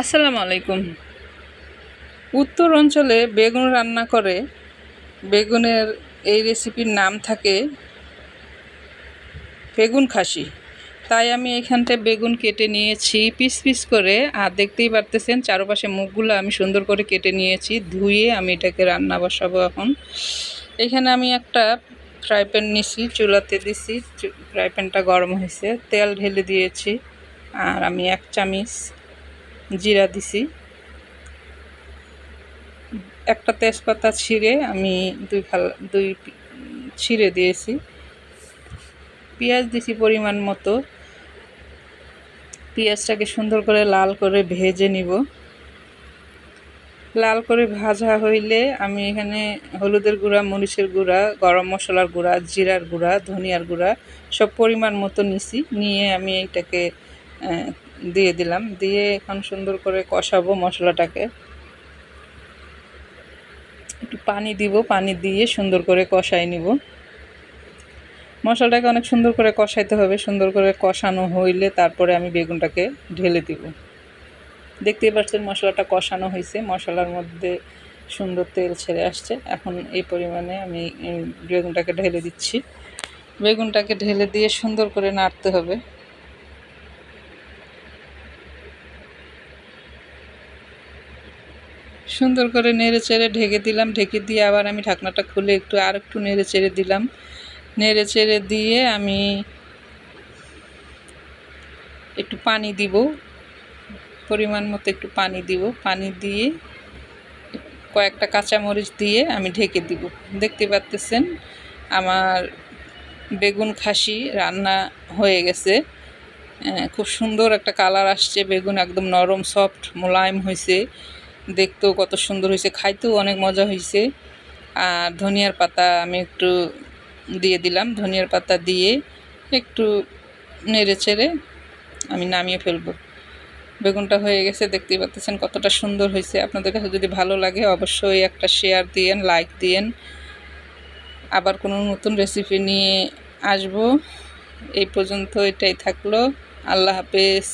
আসসালামু আলাইকুম। উত্তর অঞ্চলে বেগুন রান্না করে, বেগুনের এই রেসিপির নাম থাকে বেগুন খাসি। তাই আমি এখানটায় বেগুন কেটে নিয়েছি, পিস পিস করে। আর দেখতেই পারতেছেন, চারপাশে মুখগুলো আমি সুন্দর করে কেটে নিয়েছি, ধুয়ে আমি এটাকে রান্না বসাবো এখন। এখানে আমি একটা ফ্রাই প্যান নিছি, চুলাতে দিছি ফ্রাই প্যানটা গরম হয়েছে, তেল ঢেলে দিয়েছি। আর আমি এক চামিচ জিরা দিছি। একটা তেজপাতা ছিঁড়ে আমি দুই ফাল, দুই ছিঁড়ে দিয়েছি। পেঁয়াজ দিছি পরিমাণ মতো। পেঁয়াজটাকে সুন্দর করে লাল করে ভেজে নিব। লাল করে ভাজা হইলে আমি এখানে হলুদের গুঁড়া, মরিচের গুঁড়া, গরম মশলার গুঁড়া, জিরার গুঁড়া, ধনিয়ার গুঁড়া সব পরিমাণ মতো নিছি। নিয়ে আমি এটাকে দিয়ে দিলাম। দিয়ে এখন সুন্দর করে কষাবো মশলাটাকে। একটু পানি দিব, পানি দিয়ে সুন্দর করে কষাই নিব। মশলাটাকে অনেক সুন্দর করে কষাইতে হবে। সুন্দর করে কষানো হইলে তারপরে আমি বেগুনটাকে ঢেলে দিব। দেখতেই পাচ্ছেন মশলাটা কষানো হয়েছে মশলার মধ্যে সুন্দর তেল ছেড়ে আসছে। এখন এই পরিমাণে আমি বেগুনটাকে ঢেলে দিচ্ছি। বেগুনটাকে ঢেলে দিয়ে সুন্দর করে নাড়তে হবে। সুন্দর করে নেড়ে চেড়ে ঢেকে দিলাম, ঢেকে দিয়ে আবার আমি ঢাকনাটা খুলে একটু আর একটু নেড়ে চেড়ে দিলাম। নেড়ে চেড়ে দিয়ে আমি একটু পানি দিব, পরিমাণ মতো একটু পানি দিব। পানি দিয়ে কয়েকটা কাঁচামরিচ দিয়ে আমি ঢেকে দিব। দেখতে পাচ্তেছেন আমার বেগুন খাসি রান্না হয়ে গেছে। খুব সুন্দর একটা কালার আসছে, বেগুন একদম নরম, সফট, মোলায়েম হয়েছে। দেখতেও কত সুন্দর হয়েছে, খাইতেও অনেক মজা হয়েছে। আর ধনিয়ার পাতা আমি একটু দিয়ে দিলাম, ধনিয়ার পাতা দিয়ে একটু নেড়ে চেড়ে আমি নামিয়ে ফেলব। বেগুনটা হয়ে গেছে, দেখতেই পাচ্ছেন কতটা সুন্দর হয়েছে। আপনাদের কাছে যদি ভালো লাগে অবশ্যই একটা শেয়ার দিয়েন লাইক দিয়েন। আবার কোনো নতুন রেসিপি নিয়ে আসব। এই পর্যন্ত এটাই থাকল। আল্লাহ হাফেজ।